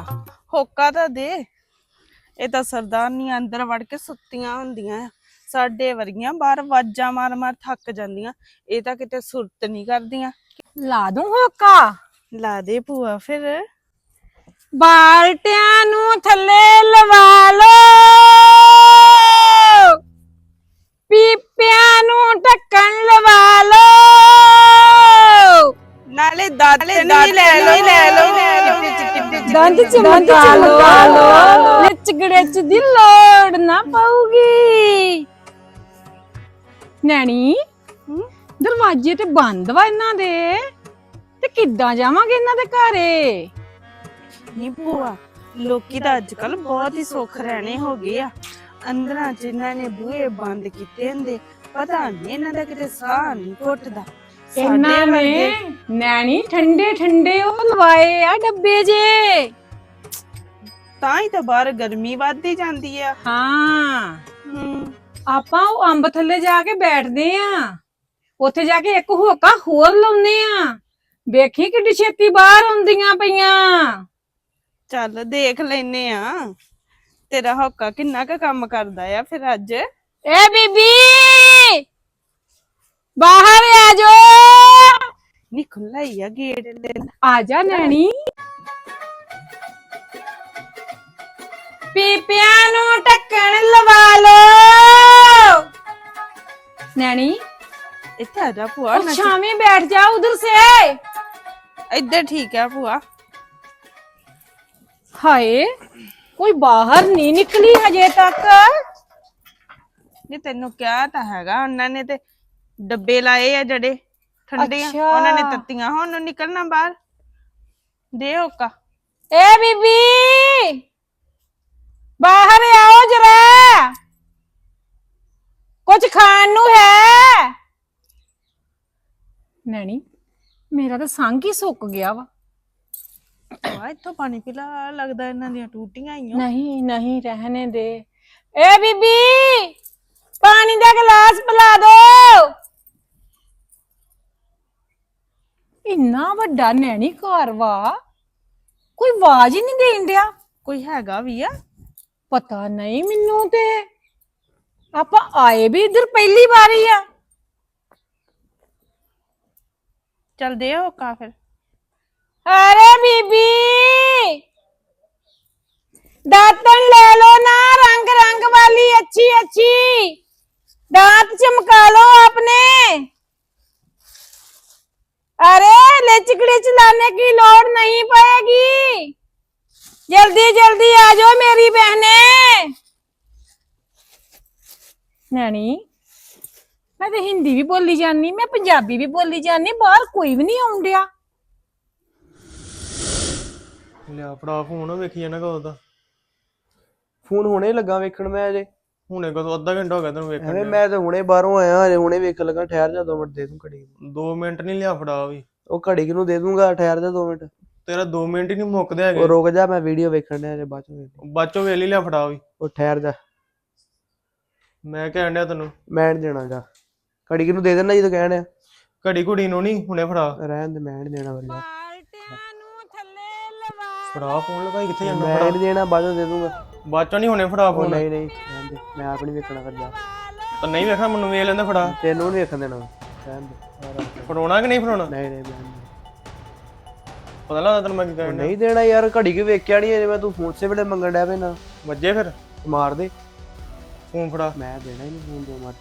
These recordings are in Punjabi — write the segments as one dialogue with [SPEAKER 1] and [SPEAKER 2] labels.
[SPEAKER 1] ਭੂਆ ਹੋਕਾ ਤਾਂ ਦੇ। ਇਹ ਤਾਂ ਸਰਦਾਰਨੀਆਂ ਅੰਦਰ ਵੜ ਕੇ ਸੁੱਤੀਆਂ ਹੁੰਦੀਆਂ। ਆ ਸਾਡੇ ਵਰਗੀਆਂ ਬਾਹਰ ਵਾਜਾਂ ਮਾਰ ਮਾਰ ਥੱਕ ਜਾਂਦੀਆਂ। ਇਹ ਤਾਂ ਕਿਤੇ ਸੁਰਤ ਨਹੀਂ ਕਰਦੀਆਂ।
[SPEAKER 2] ਲਾ ਦੂੰ ਹੋਕਾ।
[SPEAKER 1] ਲਾ ਦੇ ਭੂਆ ਫਿਰ।
[SPEAKER 2] ਬਾਲਟਿਆਂ ਨੂੰ ਥੱਲੇ ਲਵਾ ਲੋ ਪੀਪਿਆਂ ਨੂੰ ਢੱਕਣ ਲਵਾ ਲੋ
[SPEAKER 1] ਨਾਲੇ ਦਾਤਨ ਵੀ ਲੈ ਲੋ ਲੈ ਲੋ
[SPEAKER 2] ਦੰਦ ਚਮਕਾ ਲੋ ਵਿੱਚ ਗੜੇਚ ਦੀ ਲੋੜ ਨਾ ਪਊਗੀ ਨੈਣੀ ਦਰਵਾਜ਼ੇ ਤੇ ਬੰਦ ਵਾ ਇਹਨਾਂ ਦੇ ਤੇ ਕਿੱਦਾਂ ਜਾਵਾਂਗੇ ਇਹਨਾਂ ਦੇ ਘਰੇ
[SPEAKER 1] ਨਹੀਂ ਭੂਆ ਲੋਕੀ ਤਾਂ ਅੱਜ ਕੱਲ ਬਹੁਤ ਹੀ ਸੁੱਖ ਰਹਿਣੇ ਹੋ ਗਏ ਆ ਅੰਦਰਾਂ ਚ ਇਹਨਾਂ ਨੇ ਬੂਹੇ ਬੰਦ ਕੀਤੇ ਹੁੰਦੇ ਪਤਾ ਨਹੀਂ ਇਹਨਾਂ ਦਾ ਕਿਤੇ ਸਾਹ ਨਹੀਂ ਘੁੱਟਦਾ
[SPEAKER 2] ਇਹਨਾਂ ਨੇ ਨੈਣੀ ਠੰਡੇ ਠੰਡੇ ਉਹ ਲਵਾਏ ਆ ਡੱਬੇ ਜੇ।
[SPEAKER 1] ਤਾਂ ਹੀ ਤਾਂ ਬਾਹਰ ਗਰਮੀ ਵੱਧਦੀ ਜਾਂਦੀ ਆ।
[SPEAKER 2] ਹਾਂ। ਆਪਾਂ ਉਹ ਅੰਬ ਥੱਲੇ ਜਾ ਕੇ ਬੈਠਦੇ ਆ। ਉੱਥੇ ਜਾ ਕੇ ਇੱਕ ਹੋਕਾ ਹੋਰ ਲਾਉਨੇ ਆ। ਵੇਖੀ ਕਿੱਡੀ ਛੇਤੀ ਬਾਹਰ ਆਉਂਦੀਆਂ ਪਈਆਂ।
[SPEAKER 1] ਚੱਲ ਦੇਖ ਲੈਨੇ ਆ। ਤੇਰਾ ਹੌਕਾ ਕਿੰਨਾ ਕੁ ਕੰਮ ਕਰਦਾ ਆ ਫਿਰ ਅੱਜ।
[SPEAKER 2] ਏ ਬੀਬੀ! ਬਾਹਰ ਆ ਜਾ
[SPEAKER 1] ਨੀ ਖੁੱਲਾ ਹੀ ਆ ਗੇਟ ਲੈ
[SPEAKER 2] ਆ ਜਾ ਨੈਣੀ ਪੀਪਿਆਂ ਨੂੰ ਢੱਕਣ ਲਵਾ ਲੋ ਨੈਣੀ
[SPEAKER 1] ਇੱਥੇ ਆ ਜਾ ਭੂਆ
[SPEAKER 2] ਉਹ
[SPEAKER 1] ਨਾ
[SPEAKER 2] ਛਾਵੇਂ बैठ जा उधर से
[SPEAKER 1] ਇੱਧਰ ਠੀਕ ਆ ਭੂਆ
[SPEAKER 2] ਹਾਏ ਕੋਈ ਬਾਹਰ ਨਹੀਂ ਨਿਕਲੀ ਹਜੇ ਤੱਕ
[SPEAKER 1] ਨਹੀਂ ਤੈਨੂੰ ਕਿਹਾ ਤਾਂ ਹੈਗਾ ਉਹਨਾਂ ਨੇ ਤੇ ਡੱਬੇ ਲਾਏ ਆ ਜੜੇ ਠੰਡੇ ਆ।
[SPEAKER 2] ਅੱਛਾ।
[SPEAKER 1] ਉਹਨਾਂ ਨੇ ਤੱਤੀਆਂ ਹੁਣ ਨੂੰ ਨਿਕਲਣਾ ਬਾਹਰ। ਦੇ ਹੋਕਾ
[SPEAKER 2] ਏ ਬੀਬੀ! ਬਾਹਰ ਆਓ ਜਰਾ। ਕੁਝ ਖਾਣ ਨੂੰ ਹੈ? ਨੈਣੀ ਮੇਰਾ ਤਾਂ ਸੰਗ ਹੀ ਸੁੱਕ ਗਿਆ ਵਾ।
[SPEAKER 1] ਆ ਇੱਥੋਂ ਪਾਣੀ ਪਿਲਾ ਲੱਗਦਾ ਇਹਨਾਂ ਦੀਆਂ ਟੂਟੀਆਂ ਹੀ ਆ
[SPEAKER 2] ਨਹੀਂ ਨਹੀਂ ਰਹਿਣੇ ਦੇ। ਏ ਬੀਬੀ! ਪਾਣੀ ਦਾ ਗਲਾਸ ਪਿਲਾ ਦੋ। ਇੰਨਾ ਵੱਡਾ ਨੈਣੀ ਘਰ ਵਾ ਕੋਈ ਆਵਾਜ਼ ਹੀ ਨਹੀਂ ਦੇਣ ਡਿਆ
[SPEAKER 1] ਕੋਈ ਹੈਗਾ ਵੀ ਆ
[SPEAKER 2] ਪਤਾ ਨਹੀਂ ਮੈਨੂੰ ਤੇ ਆਪਾਂ ਆਏ ਵੀ ਇਧਰ ਪਹਿਲੀ ਵਾਰੀ ਆ
[SPEAKER 1] ਚੱਲ ਦੇ ਹੋਕਾ ਫਿਰ
[SPEAKER 2] ਅਰੇ ਬੀਬੀ दातन ले लो ना रंग रंग वाली अच्छी अच्छी दांत चमका लो अपने अरे लिचकड़ी चलाने की लोड़ नहीं पड़ेगी जल्दी जल्दी आ जाओ मेरी बहने नैनी मैं तो हिंदी भी बोली जानी मैं पंजाबी भी बोली जानी बाहर कोई भी नहीं आउं डिया
[SPEAKER 3] ਲਿਆ ਫੜਾ ਫੋਨ ਵੇਖੀ ਜਾਣਾ ਕਦੋਂ ਦਾ
[SPEAKER 4] ਫੋਨ ਹੁਣੇ ਲੱਗਾ ਵੇਖਣ ਮੈਂ ਅਜੇ
[SPEAKER 3] ਹੁਣੇ ਕਦੋਂ ਅੱਧਾ ਘੰਟਾ ਹੋ ਗਿਆ ਤੈਨੂੰ ਵੇਖਣ
[SPEAKER 4] ਐਵੇਂ
[SPEAKER 3] ਡਿਆ।
[SPEAKER 4] ਮੈਂ ਤਾਂ ਹੁਣੇ ਬਾਹਰੋਂ ਆਇਆ ਹਜੇ ਹੁਣੇ ਵੇਖ ਲੱਗਾ ਠਹਿਰ ਜਾ ਦੋ ਮਿੰਟ ਦੇ ਦੂੰ ਘੜੀ।
[SPEAKER 3] ਦੋ ਮਿੰਟ ਨਹੀਂ ਲਿਆ ਫੜਾ ਵੀ।
[SPEAKER 4] ਉਹ ਘੜੀ ਕਿਨੂੰ ਦੇ ਦੂੰਗਾ? ਠਹਿਰ ਜਾ ਦੋ ਮਿੰਟ।
[SPEAKER 3] ਤੇਰਾ ਦੋ ਮਿੰਟ ਹੀ ਨਹੀਂ ਮੁੱਕਦੇ
[SPEAKER 4] ਉਹ
[SPEAKER 3] ਹੈਗੇ
[SPEAKER 4] ਰੁਕ ਜਾ ਮੈਂ ਵੀਡੀਓ ਵੇਖਣ ਡਿਆ ਹਜੇ ਬਾਅਦ ਚ ਵੇਖ
[SPEAKER 3] ਬਾਚੋ ਵੇਲ ਲਿਆ ਫੜਾ ਵੀ।
[SPEAKER 4] ਉਹ ਠਹਿਰ ਜਾ।
[SPEAKER 3] ਮੈਂ ਕਹਿਣ ਡਿਆ ਤੈਨੂੰ।
[SPEAKER 4] ਮੈਂ ਨੀ ਦੇਣਾ ਜਾ। ਘੜੀ ਕਿਨੂੰ ਦੇ ਦੇਣਾ ਜਦੋਂ ਕਹਿਣ ਡਿਆ?
[SPEAKER 3] ਘੜੀ ਘੁੜੀ ਨੂੰ ਨਹੀਂ ਹੁਣੇ ਫੜਾ।
[SPEAKER 4] ਰਹਿਣ ਦੇ ਮੈਂ ਨੀ ਦੇਣਾ ਵਰਗਾ
[SPEAKER 3] ਫੜਾ ਫੋਨ ਲਗਾਈ ਕਿੱਥੇ ਜਾਂਦਾ
[SPEAKER 4] ਮੈਂ
[SPEAKER 3] ਫੜਾ।
[SPEAKER 4] ਨੀ ਦੇਣਾ ਬਾਅਦ ਚ ਦੇ ਦੂੰਗਾ।
[SPEAKER 3] ਬਾਚੋ ਨਹੀਂ ਹੁਣੇ ਫੜਾ
[SPEAKER 4] ਉਹ
[SPEAKER 3] ਫੋਨ।
[SPEAKER 4] ਨਹੀਂ ਨਹੀਂ ਰਹਿਣ ਦੇ। ਮੈਂ ਆਪ ਨੀ ਵੇਖਣਾ ਫਿਰ ਜਾ।
[SPEAKER 3] ਤਾਂ ਨਹੀਂ ਵੇਖਣਾ ਮੈਨੂੰ ਵੇਖ ਲੈਂਦਾ ਫੜਾ।
[SPEAKER 4] ਤੈਨੂੰ ਨੀ ਵੇਖਣ ਦੇਣਾ। ਰਹਿਣ ਦੇ।
[SPEAKER 3] ਫੜਾਉਣਾ ਕਿ ਨਹੀਂ ਫੜਾਉਣਾ?
[SPEAKER 4] ਨਹੀਂ ਨਹੀਂ ਨੀ।
[SPEAKER 3] ਪਤਾ ਲੱਗਦਾ ਤੈਨੂੰ ਮੈਂ ਕੀ। ਕਹਿਣ
[SPEAKER 4] ਨਹੀਂ ਦੇਣਾ ਯਾਰ ਘੜੀ ਕਿ ਵੇਖਿਆ ਨਹੀਂ ਮੈਂ ਤੂੰ ਫੋਨ ਸੇ ਵੇਲੇ ਮੰਗਣ ਡਿਆ ਪੈਣਾ
[SPEAKER 3] ਵੱਜੇ ਫਿਰ।
[SPEAKER 4] ਮਾਰ ਦੇ।
[SPEAKER 3] ਫੋਨ ਫੜਾ।
[SPEAKER 4] ਮੈਂ ਦੇਣਾ ਹੀ ਨਹੀਂ ਫੋਨ ਜੋ ਮਾਰ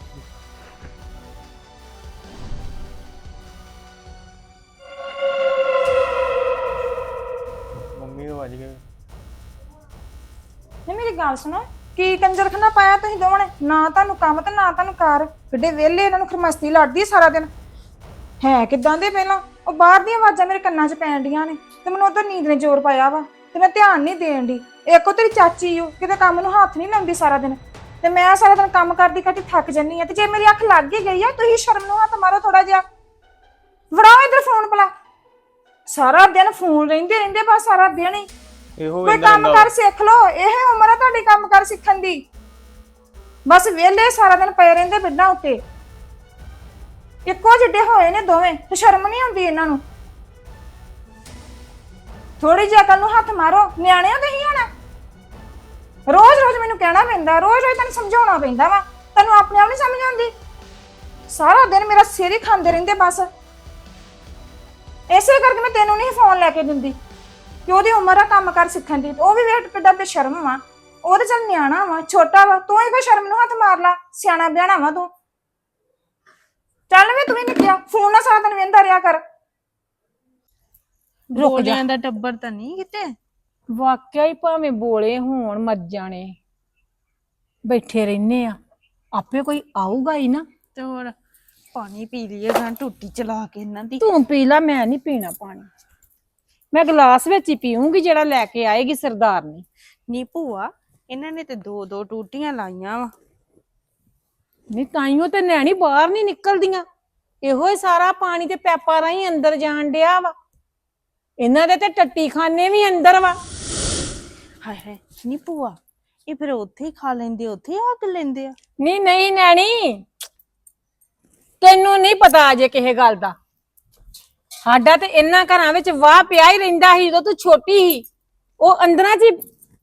[SPEAKER 3] ਮੰਮੀ ਤੋਂ ਵੱਜ ਗਏ।
[SPEAKER 5] ਨਹੀਂ ਮੇਰੀ ਗੱਲ ਸੁਣੋ, ਕੀ ਕੰਜਰਖਨਾ ਪਾਇਆ ਤੁਸੀਂ ਦੋਵਾਂ? ਨੇ ਨਾ ਤੁਹਾਨੂੰ ਕੰਮ ਤੇ ਨਾ ਤੁਹਾਨੂੰ ਕਾਰ ਕਿੱਡੇ ਵਿਹਲੇ ਇਹਨਾਂ ਨੂੰ ਖਰਮਸਤੀ ਲੜਦੀ ਆ ਸਾਰਾ ਦਿਨ। ਹੈ ਕਿਦਾਂ ਦੇ ਪਹਿਲਾਂ? ਉਹ ਬਾਹਰ ਦੀਆਂ ਆਵਾਜ਼ਾਂ ਮੇਰੇ ਕੰਨਾਂ 'ਚ ਪੈਣ ਡੀਆਂ ਨੇ ਤੇ ਮੈਨੂੰ ਉਧਰ ਨੀਂਦ ਨੇ ਜ਼ੋਰ ਪਾਇਆ ਵਾ ਤੇ ਮੈਂ ਧਿਆਨ ਨਹੀਂ ਦੇਣ ਦੀ ਇੱਕ ਤੇਰੀ ਚਾਚੀ ਓ, ਕਿਤੇ ਕੰਮ ਨੂੰ ਹੱਥ ਨਹੀਂ ਲਾਉਂਦੀ ਸਾਰਾ ਦਿਨ। ਤੇ ਮੈਂ ਸਾਰਾ ਦਿਨ ਕੰਮ ਕਰਦੀ ਕਰਦੀ ਥੱਕ ਜੰਨੀ ਆ ਤੇ ਜੇ ਮੇਰੀ ਅੱਖ ਲੱਗ ਹੀ ਗਈ ਆ, ਤੁਸੀਂ ਸ਼ਰਮ ਨੂੰ ਹੱਥ ਮਾਰੋ ਥੋੜਾ ਜਿਹਾ। ਫੜਾਓ ਇਧਰ ਫੋਨ ਭਲਾ। ਸਾਰਾ ਦਿਨ ਫੋਨ ਰਹਿੰਦੇ ਰਹਿੰਦੇ ਬਸ ਸਾਰਾ ਦਿਨ ਹੀ।
[SPEAKER 3] ਇਹੋ
[SPEAKER 5] ਕੋਈ
[SPEAKER 3] ਵੇਂਦਾ
[SPEAKER 5] ਕੰਮ ਕਰ ਸਿੱਖ ਲਓ ਇਹ ਉਮਰ ਆ ਤੁਹਾਡੀ ਕੰਮ ਕਰ ਸਿੱਖਣ ਦੀ। ਬਸ ਵਿਹਲੇ ਸਾਰਾ ਦਿਨ ਪਏ ਰਹਿੰਦੇ ਬਿੱਡਾਂ ਉੱਤੇ। ਇੱਕੋ ਜਿੱਡੇ ਹੋਏ ਨੇ ਦੋਵੇਂ ਤੇ ਸ਼ਰਮ ਨਹੀਂ ਆਉਂਦੀ ਇਹਨਾਂ ਨੂੰ। ਥੋੜੀ ਜਿਹੀ ਅਕਲ ਨੂੰ ਹੱਥ ਮਾਰੋ ਨਿਆਣੇ ਹੋ ਤੁਸੀਂ ਹੁਣ ਰੋਜ਼ ਰੋਜ਼ ਮੈਨੂੰ ਕਹਿਣਾ ਪੈਂਦਾ ਰੋਜ਼ ਰੋਜ਼ ਤੈਨੂੰ ਸਮਝਾਉਣਾ ਪੈਂਦਾ ਵਾ ਤੈਨੂੰ ਆਪਣੇ ਆਪ ਨਹੀਂ ਸਮਝ ਆਉਂਦੀ। ਸਾਰਾ ਦਿਨ ਮੇਰਾ ਸਿਰ ਹੀ ਖਾਂਦੇ ਰਹਿੰਦੇ ਬਸ। ਇਸੇ ਕਰਕੇ ਮੈਂ ਤੈਨੂੰ ਨਹੀਂ ਫੋਨ ਲੈ ਕੇ ਦਿੰਦੀ। ਕਿ ਉਹਦੀ ਉਮਰ ਆ ਕੰਮ ਕਰ ਸਿੱਖਣ ਦੀ ਉਹ ਵੀ ਵੇਟ ਕਿੱਡਾ ਬੇਸ਼ਰਮ ਵਾ। ਉਹ ਤੇ ਚੱਲ ਨਿਆਣਾ ਵਾ ਛੋਟਾ ਵਾ ਤੂੰ ਹੀ ਕੋਈ ਸ਼ਰਮ ਨੂੰ ਹੱਥ ਮਾਰ ਲਾ ਸਿਆਣਾ ਬਿਆਣਾ ਵਾ ਤੂੰ। ਚੱਲ ਵੇ ਤੂੰ ਵੀ ਨਿੱਕਿਆ ਫੋਨ ਨਾ ਸਾਰਾ ਦਿਨ ਵੇਂਦਾ ਰਿਹਾ ਕਰ।
[SPEAKER 2] ਰੁਕ ਜਾ।
[SPEAKER 1] ਦਾ ਟੱਬਰ ਤਾਂ ਨਹੀਂ ਕਿਤੇ।
[SPEAKER 2] ਵਾਕਿਆ ਹੀ ਭਾਵੇਂ ਬੋਲੇ ਹੋਣ ਮਰ ਜਾਣੇ। ਬੈਠੇ ਰਹਿੰਨੇ ਆ। ਆਪੇ ਕੋਈ ਆਊਗਾ ਹੀ ਨਾ।
[SPEAKER 1] ਤੇ ਹੋਰ ਪਾਣੀ ਪੀ ਲਈਏ ਗਾਂ ਟੁੱਟੀ ਚਲਾ ਕੇ ਇਹਨਾਂ ਦੀ।
[SPEAKER 2] ਤੂੰ ਪੀ ਲਾ ਮੈਂ ਨਹੀਂ ਪੀਣਾ ਪਾਣੀ। ਮੈਂ ਗਲਾਸ ਵਿੱਚ ਹੀ ਪੀਉਂਗੀ ਜਿਹੜਾ ਲੈ ਕੇ ਆਏਗੀ ਸਰਦਾਰ ਨੇ।
[SPEAKER 1] ਨੀ ਭੂਆ ਇਹਨਾਂ ਨੇ ਤੇ ਦੋ ਦੋ ਟੂਟੀਆਂ ਲਾਈਆਂ ਵਾ।
[SPEAKER 2] ਨਹੀਂ ਤਾਈਓ ਤੇ ਨੈਣੀ ਬਾਹਰ ਨਹੀਂ ਨਿਕਲਦੀਆਂ। ਇਹੋ ਹੀ ਸਾਰਾ ਪਾਣੀ ਤੇ ਪੈਪਾਂ ਰਾਹੀਂ ਅੰਦਰ ਜਾਣ ਡਿਆ ਵਾ। ਇਹਨਾਂ ਦੇ ਤੇ ਟੱਟੀ ਖਾਨੇ ਵੀ ਅੰਦਰ ਵਾ।
[SPEAKER 1] ਹਾਏ ਹਾਏ ਨੀ ਭੂਆ ਇਹ ਫਿਰ ਉੱਥੇ ਹੀ ਖਾ ਲੈਂਦੇ ਉੱਥੇ ਆਗ ਲੈਂਦੇ ਆ।
[SPEAKER 2] ਨਹੀਂ ਨਹੀਂ ਨੈਣੀ ਤੈਨੂੰ ਨਹੀਂ ਪਤਾ ਅਜੇ ਕਿਸੇ ਗੱਲ ਦਾ। ਸਾਡਾ ਤੇ ਇੰਨਾ ਘਰਾਂ ਵਿੱਚ ਵਾਹ ਪਿਆ ਹੀ ਰਹਿੰਦਾ ਸੀ ਜਦੋਂ ਤੂੰ ਛੋਟੀ ਸੀ। ਉਹ ਅੰਦਰਾਂ 'ਚ ਹੀ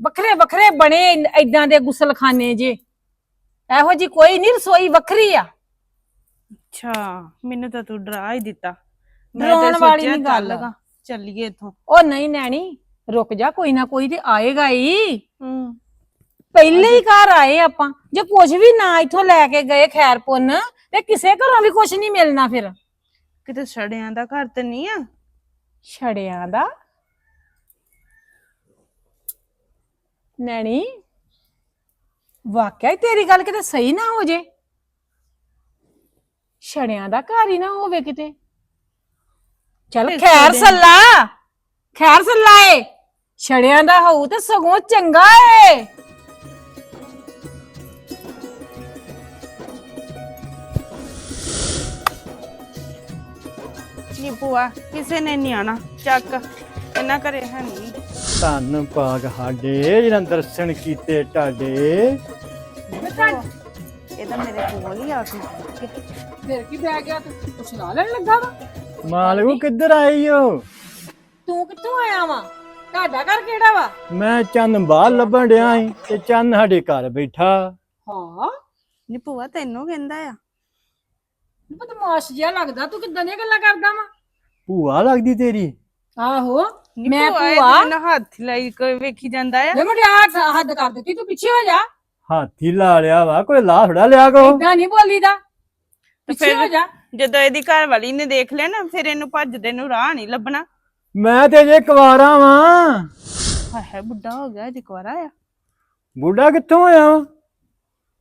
[SPEAKER 2] ਵੱਖਰੇ ਵੱਖਰੇ ਬਣੇ ਐਦਾਂ ਦੇ ਗੁਸਲਖਾਨੇ ਜੇ। ਇਹੋ ਜੀ ਕੋਈ ਨਹੀਂ ਰਸੋਈ ਵੱਖਰੀ ਆ।
[SPEAKER 1] ਅੱਛਾ ਮੈਨੂੰ ਤਾਂ ਤੂੰ ਡਰਾ ਹੀ ਦਿੱਤਾ।
[SPEAKER 2] ਡਰਾਉਣ ਵਾਲੀ ਨੀ ਗੱਲ।
[SPEAKER 1] ਚੱਲੀਏ ਇਥੋਂ।
[SPEAKER 2] ਉਹ ਨਹੀਂ ਨੈਣੀ ਰੁਕ ਜਾ ਕੋਈ ਨਾ ਕੋਈ ਤੇ ਆਏਗਾ ਹੀ।
[SPEAKER 1] ਹੂੰ।
[SPEAKER 2] ਪਹਿਲੇ ਹੀ ਘਰ ਆਏ ਆਪਾਂ। ਜੇ ਕੁਝ ਵੀ ਨਾ ਇੱਥੋਂ ਲੈ ਕੇ ਗਏ ਖੈਰ ਪੁੰਨ ਤੇ ਕਿਸੇ ਘਰੋਂ ਵੀ ਕੁਝ ਨਹੀਂ ਮਿਲਣਾ ਫਿਰ।
[SPEAKER 1] ਕਿਤੇ ਛੜਿਆਂ ਦਾ ਘਰ ਤੇ ਨਹੀਂ ਆ?
[SPEAKER 2] ਛੜਿਆਂ ਦਾ? ਨੈਣੀ ਵਾਕਿਆ ਹੀ ਤੇਰੀ ਗੱਲ ਕਿਤੇ ਸਹੀ ਨਾ ਹੋ ਜੇ। ਛੜਿਆਂ ਦਾ ਘਰ ਹੀ ਨਾ ਹੋਵੇ ਕਿਤੇ। ਚਲ ਖੈਰ ਸੱਲਾ ਖੈਰ ਸੱਲਾ ਏ। ਛੜਿਆਂ ਦਾ ਹੋਊ ਤੇ ਸਗੋਂ ਚੰਗਾ ਏ।
[SPEAKER 1] ਨੀ ਭੂਆ ਕਿਸੇ ਨੇ ਨਹੀਂ ਆਣਾ ਚੱਕ ਇਹਨਾਂ ਘਰੇ ਹੈ ਨਹੀਂ
[SPEAKER 3] ਧੰਨ ਭਾਗ ਸਾਡੇ ਜਿਹਨਾਂ ਦਰਸ਼ਨ ਕੀਤੇ ਤੁਹਾਡੇ।
[SPEAKER 1] ਇਹ ਤਾਂ ਮੇਰੇ ਕੋਲ ਹੀ ਆ ਕੇ
[SPEAKER 2] ਫਿਰ ਕੀ ਬੈ ਗਿਆ ਤੂੰ ਕੁਛ ਲਾ ਲੈਣ ਲੱਗਾ ਵਾ?
[SPEAKER 3] ਮਾਲਕੋ ਕਿੱਧਰ ਆਈ ਹੋ
[SPEAKER 2] ਤੂੰ ਕਿੱਥੋਂ ਆਇਆ ਵਾ? ਤੁਹਾਡਾ ਘਰ ਕਿਹੜਾ ਵਾ?
[SPEAKER 3] ਮੈਂ ਚੰਨ ਬਾਹਰ ਲੱਭਣ ਡਿਆ ਸੀ ਤੇ ਚੰਨ ਸਾਡੇ ਘਰ ਬੈਠਾ।
[SPEAKER 2] ਹਾਂ।
[SPEAKER 1] ਨੀ ਭੂਆ ਤੈਨੂੰ ਕਹਿੰਦਾ ਆ।
[SPEAKER 2] ਬਦਮਾਸ਼ ਜਿਹਾ ਲੱਗਦਾ ਤੂੰ ਕਿੱਦਾਂ ਦੀਆਂ ਗੱਲਾਂ ਕਰਦਾ ਵਾ?
[SPEAKER 3] ਭੂਆ ਲੱਗਦੀ ਤੇਰੀ?
[SPEAKER 2] ਆਹੋ ਮੈਂ
[SPEAKER 1] ਭੂਆ ਨਾ ਹੱਥ ਲਾਈ ਕੋਈ ਵੇਖੀ ਜਾਂਦਾ ਆ।
[SPEAKER 2] ਜੇ ਮੁੰਡਿਆ ਹੱਦ ਕਰ ਦਿੱਤੀ ਤੂੰ ਪਿੱਛੇ ਹੋ ਜਾ।
[SPEAKER 3] ਹਾਥੀ ਲਾ ਲਿਆ ਵਾ ਕੋਈ ਲਾ ਥੋੜਾ ਲਿਆ ਕੋ
[SPEAKER 2] ਇਦਾਂ ਨਹੀਂ ਬੋਲੀਦਾ। ਪਿੱਛੇ
[SPEAKER 1] ਫਿਰ-
[SPEAKER 2] ਹੋ ਜਾ।
[SPEAKER 1] ਜਦੋਂ ਇਹਦੀ ਘਰ ਵਾਲੀ ਨੇ ਦੇਖ ਲਿਆ ਨਾ ਫਿਰ ਇਹਨੂੰ ਭੱਜਦੇ ਨੂੰ ਰਾਹ ਨਹੀਂ ਲੱਭਣਾ।
[SPEAKER 3] ਮੈਂ ਤੇ ਜੇ ਕੁਵਾਰਾ ਵਾਂ।
[SPEAKER 1] ਹਾਏ ਬੁੱਢਾ ਹੋ ਗਿਆ ਜੇ ਕੁਆਰਾ ਆ।
[SPEAKER 3] ਬੁੱਢਾ ਕਿੱਥੋਂ ਆਇਆ ਵਾਂ?